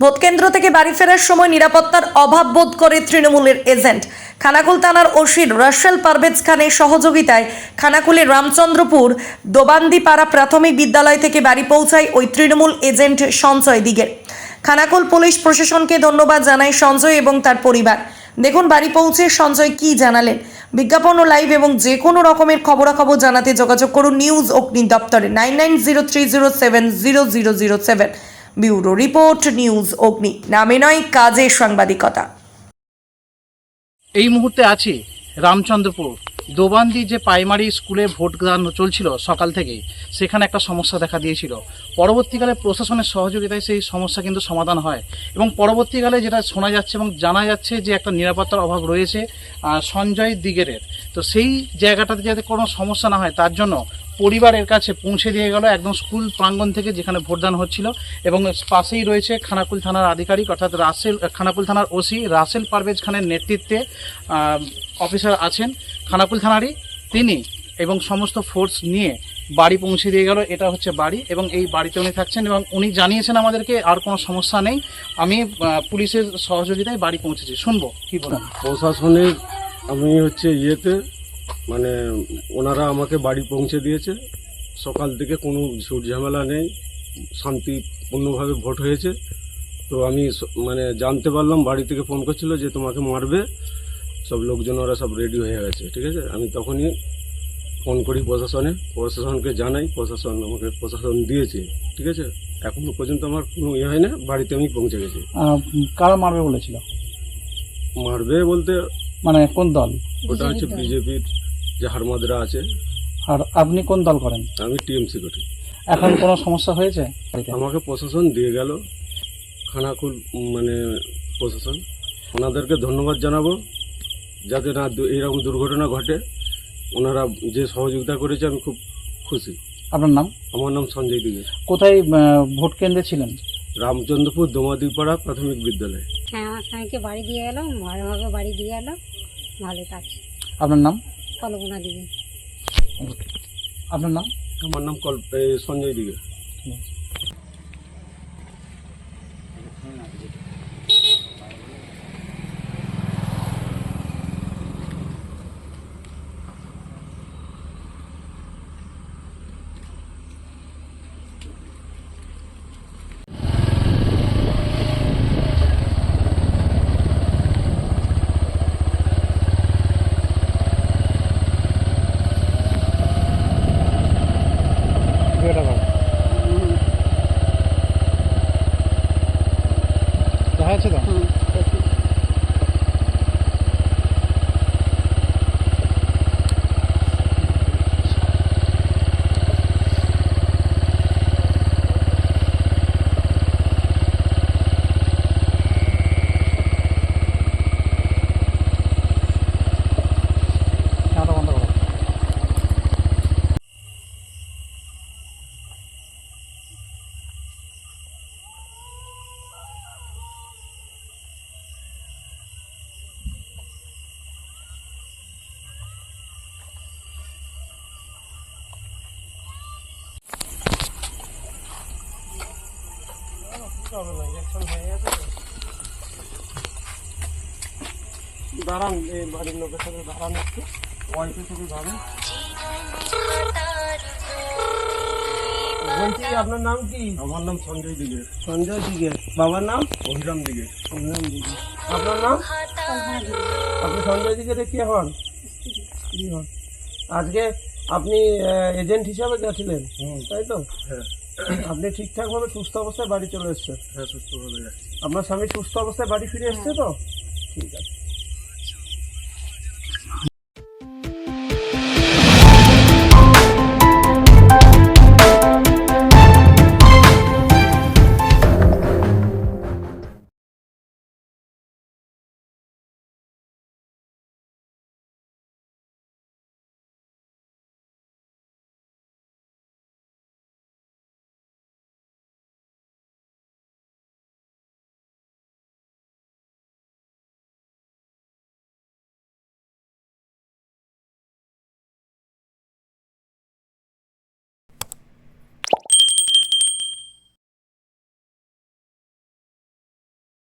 ভোটকেন্দ্র থেকে বাড়ি ফেরার সময় নিরাপত্তার অভাব বোধ করে তৃণমূলের এজেন্ট। খানাকুল থানার ওসির রাসেল পারভেজ খানের সহযোগিতায় খানাকুলের রামচন্দ্রপুর দোবান্দিপাড়া প্রাথমিক বিদ্যালয় থেকে বাড়ি পৌঁছায় ওই তৃণমূল এজেন্ট সঞ্চয় দিগের খানাকুল পুলিশ প্রশাসনকে ধন্যবাদ জানায় সঞ্জয় এবং তার পরিবার। দেখুন বাড়ি পৌঁছে সঞ্জয় কি জানালেন। বিজ্ঞাপন ও লাইভ এবং যে কোনো রকমের খবরাখবর জানাতে যোগাযোগ করুন নিউজ অগ্নি দপ্তরে nine nine zero three zero seven zero zero zero seven. Bureau report news Agni, নামে নয় কাজে সাংবাদিকতা। এই মুহূর্তে আছি রামচন্দ্রপুর। দোবান্দি যে প্রাইমারি স্কুলে ভোট দান চলছিল সকাল থেকেই সেখানে একটা সমস্যা দেখা দিয়েছিল। পরবর্তীকালে প্রশাসনের সহযোগিতায় সেই সমস্যা কিন্তু সমাধান হয় এবং পরবর্তীকালে যেটা শোনা যাচ্ছে এবং জানা যাচ্ছে যে একটা নিরাপত্তার অভাব রয়েছে সঞ্জয় দিগেরের। তো সেই জায়গাটাতে যাতে কোনো সমস্যা না হয়, তার জন্য পরিবারের কাছে পৌঁছে দিয়ে গেল একদম স্কুল প্রাঙ্গণ থেকে যেখানে ভোটদান হচ্ছিল এবং পাশেই রয়েছে খানাকুল থানার আধিকারিক, অর্থাৎ রাসেল খানাকুল থানার ওসি রাসেল পারভেজ খানের নেতৃত্বে অফিসার আছেন খানাকুল থানারই তিনি এবং সমস্ত ফোর্স নিয়ে বাড়ি পৌঁছে দিয়ে গেল। এটা হচ্ছে বাড়ি এবং এই বাড়িতে উনি থাকছেন এবং উনি জানিয়েছেন আমাদেরকে আর কোনো সমস্যা নেই। আমি পুলিশের সহযোগিতায় বাড়ি পৌঁছেছি। শুনব, কি বলেন? প্রশাসনের আমি হচ্ছে ইয়েতে মানে ওনারা আমাকে বাড়ি পৌঁছে দিয়েছে। সকাল থেকে কোনো ঝামেলা নেই শান্তিপূর্ণভাবে ভোট হয়েছে। তো আমি মানে জানতে পারলাম বাড়ি থেকে ফোন করছিল যে তোমাকে মারবে। সব লোকজন ওরা সব রেডি হয়ে গেছে ঠিক আছে? আমি তখনই ফোন করি প্রশাসনে। প্রশাসনকে জানাই প্রশাসন আমাকে প্রশাসন দিয়েছে ঠিক আছে? এখনও পর্যন্ত আমার কোনো ইয়ে হয় না বাড়িতে আমি পৌঁছে গেছি। কারা মারবে বলেছিল? মারবে বলতে মানে কোন দল? ওটা হচ্ছে বিজেপির যে হারমাদরা আছে। আর আপনি কোন দল করেন? আমি টিএমসি করি। এখন কোনো সমস্যা হয়েছে আমাকে প্রশাসন দিয়ে গেল। খানাকুল মানে প্রশাসন। ওনাদেরকে ধন্যবাদ জানাব যাতে না এইরকম দুর্ঘটনা ঘটে। ওনারা যে সহযোগিতা করেছে আমি খুব খুশি। আপনার নাম? আমার নাম সঞ্জয় দিগে কোথায় ভোট কেন্দ্রে ছিলেন? রামচন্দ্রপুর দোমাদিপাড়া প্রাথমিক বিদ্যালয়। হ্যাঁ আমার স্বামীকে বাড়ি দিয়ে গেল ভালোভাবে বাড়ি দিয়ে গেল ভালো আছে আপনার নাম? কল্পনা দিবে আপনার নাম? আমার নাম সঞ্জয় দিগে। দেখা যাচ্ছে তো দাঁড়ান এই বাড়ির লোকের সাথে দাঁড়ান একটু। ওয়াইফের সাথে দাঁড়ান বলছি আপনার নাম কি? আমার নাম সঞ্জয় দিগে সঞ্জয় দিগে বাবার নাম? অভিরাম দিগে অভিরাম দিগে আপনার নাম? আপনি সঞ্জয় দিগের কে হন? স্ত্রী হন? আজকে আপনি এজেন্ট হিসাবে গেছিলেন তাই তো? হ্যাঁ। আপনি ঠিকঠাক ভাবে সুস্থ অবস্থায় বাড়ি চলে এসছেন। হ্যাঁ সুস্থভাবে আপনার স্বামী সুস্থ অবস্থায় বাড়ি ফিরে এসছে তো? ঠিক আছে।